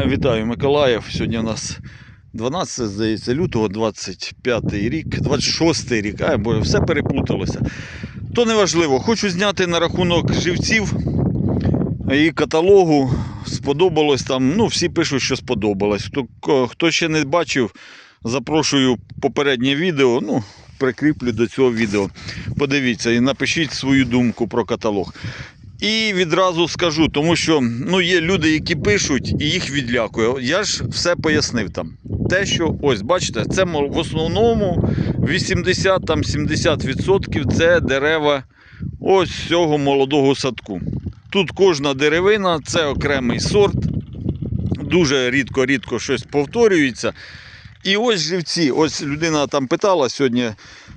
Вітаю Миколаїв. Сьогодні у нас 12, здається, лютого, 25 рік, 26 рік. Ай, боже, все переплуталося. То не важливо. Хочу зняти на рахунок живців і каталогу. Сподобалось там. Ну, всі пишуть, що сподобалось. Хто, хто ще не бачив, запрошую попереднє відео. Ну, прикріплю до цього відео. Подивіться і напишіть свою думку про каталог. І відразу скажу, тому що ну, є люди, які пишуть і їх відлякує. Я ж все пояснив там. Те, що ось бачите, це в основному 80-70% це дерева ось цього молодого садку. Тут кожна деревина це окремий сорт. Дуже рідко-рідко щось повторюється. І ось живці, ось людина там питала сьогодні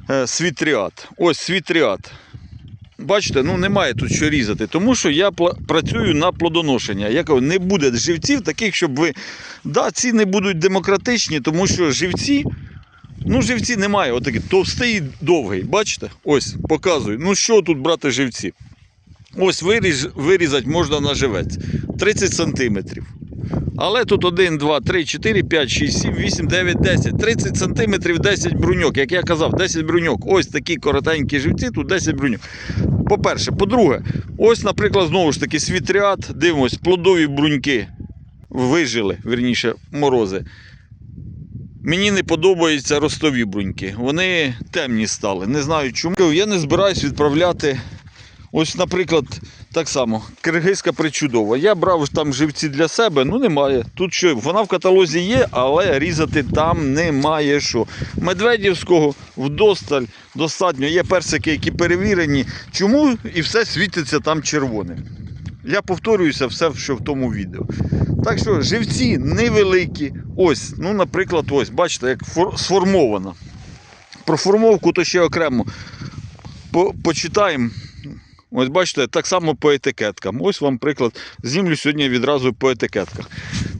е, світріат. Ось світріат. Бачите, ну немає тут що різати, тому що я працюю на плодоношення. Я кажу, не буде живців таких, щоб ви. Да, ці не будуть демократичні, тому що живці. Ну, живці немає. Отакі товстий і довгий. Бачите? Ось, показую. Ну що тут брати живці? Ось виріж, вирізати можна на живець. 30 сантиметрів. Але тут 1, 2, 3, 4, 5, 6, 7, 8, 9, 10. 30 сантиметрів 10 бруньок. Як я казав, 10 бруньок. Ось такі коротенькі живці, тут 10 бруньок. По-перше, по-друге, ось, наприклад, знову ж таки, світріат, дивимось, плодові бруньки вижили, верніше, морози. Мені не подобаються ростові бруньки. Вони темні стали. Не знаю чому. Я не збираюсь відправляти. Ось, наприклад, так само, киргизька причудова. Я брав там живці для себе, ну немає. Тут що, вона в каталозі є, але різати там немає що. Медведівського вдосталь достатньо. Є персики, які перевірені. Чому і все світиться там червоним. Я повторююся все, що в тому відео. Так що живці невеликі. Ось, ну, наприклад, ось, бачите, як фор- сформована. Про формовку то ще окремо по- почитаємо. Ось бачите, так само по етикеткам. Ось вам приклад. Знімлю сьогодні відразу по етикетках.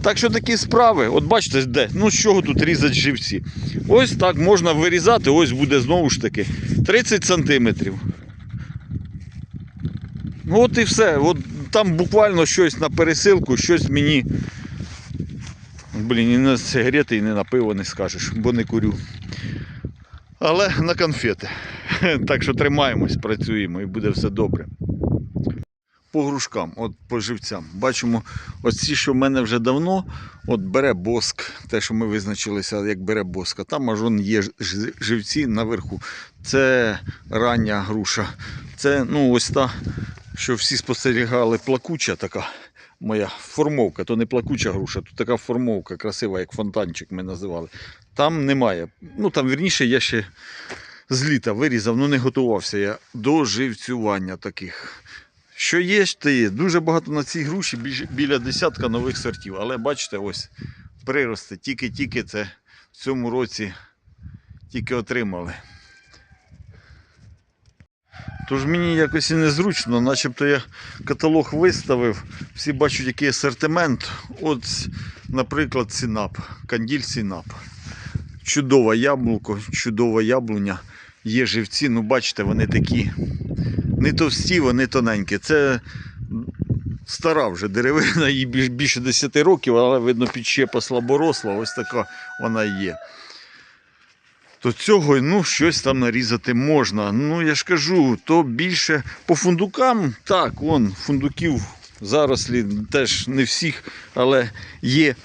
Так що такі справи, от бачите, де? Ну з чого тут різати живці? Ось так можна вирізати, ось буде знову ж таки 30 сантиметрів. Ну от і все. От там буквально щось на пересилку, щось мені. Блін, і на сигарети, і не на пиво не скажеш, бо не курю. Але на конфети. Так що тримаємось, працюємо і буде все добре. По грушкам, от по живцям. Бачимо, ось ці, що в мене вже давно, от бере боск, те, що ми визначилися, як бере боск. А там аж вон є живці наверху. Це рання груша. Це ну, ось та, що всі спостерігали, плакуча така моя формовка. То не плакуча груша, тут така формовка красива, як фонтанчик ми називали. Там немає. Ну там вірніше я ще з літа вирізав, ну не готувався я до живцювання таких. Що є, те є. Дуже багато на цій груші, біля десятка нових сортів. Але бачите, ось прирости. Тільки-тільки це в цьому році тільки отримали. Тож мені якось і незручно, начебто я каталог виставив, всі бачать, який асортимент. От, наприклад, Сінап, канділь Сінап. Чудове яблуко, чудова яблуня. Є живці, ну бачите, вони такі не товсті, вони тоненькі. Це стара вже деревина, їй більше 10 років, але видно підщепа слаборосла, ось така вона є. То цього ну, щось там нарізати можна. Ну, я ж кажу, то більше по фундукам, так, вон, фундуків зарослі теж не всіх, але є.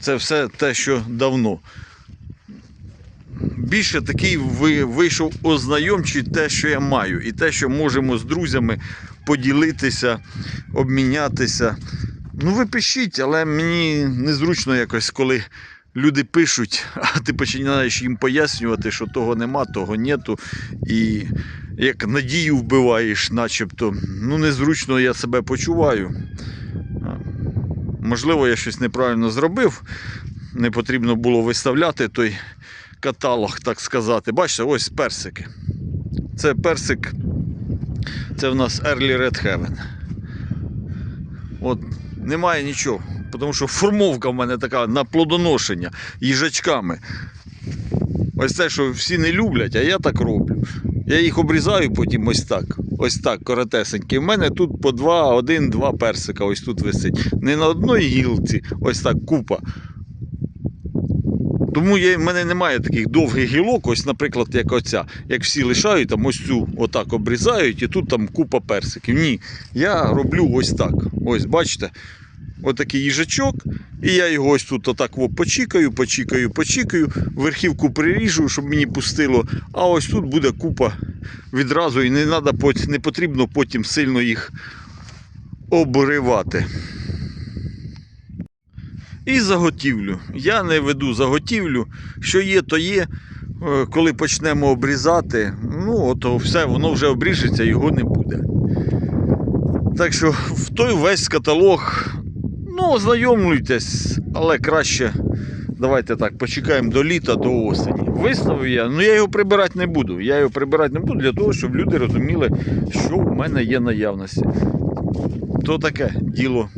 Це все те, що давно. Більше такий вийшов ознайомчий те, що я маю, і те, що можемо з друзями поділитися, обмінятися. Ну, ви пишіть, але мені незручно якось, коли люди пишуть, а ти починаєш їм пояснювати, що того нема, того нету. І як надію вбиваєш, начебто, ну незручно я себе почуваю. Можливо, я щось неправильно зробив. Не потрібно було виставляти той каталог, так сказати. Бачите, ось персики. Це персик. Це в нас Early Red Heaven. От немає нічого. Тому що формовка в мене така на плодоношення їжачками. Ось те, що всі не люблять, а я так роблю. Я їх обрізаю потім ось так. ось так коротесенький. У мене тут по два, один, два персика ось тут висить. Не на одній гілці, ось так купа. Тому в мене немає таких довгих гілок, ось, наприклад, як оця. Як всі лишають, там ось цю отак обрізають, і тут там купа персиків. Ні, я роблю ось так. Ось, бачите, отакий їжачок, і я його ось тут отак почікаю, почікаю, почікаю, верхівку приріжу, щоб мені пустило. А ось тут буде купа відразу, і не, надо, не потрібно потім сильно їх обривати. І заготівлю. Я не веду заготівлю. Що є, то є. Е, Коли почнемо обрізати, ну от все, воно вже обріжеться, його не буде. Так що в той весь каталог, ну, ознайомлюйтесь, але краще. Давайте так, почекаємо до літа, до осені. Виставив я, ну я його прибирати не буду. Я його прибирати не буду для того, щоб люди розуміли, що в мене є наявності. То таке діло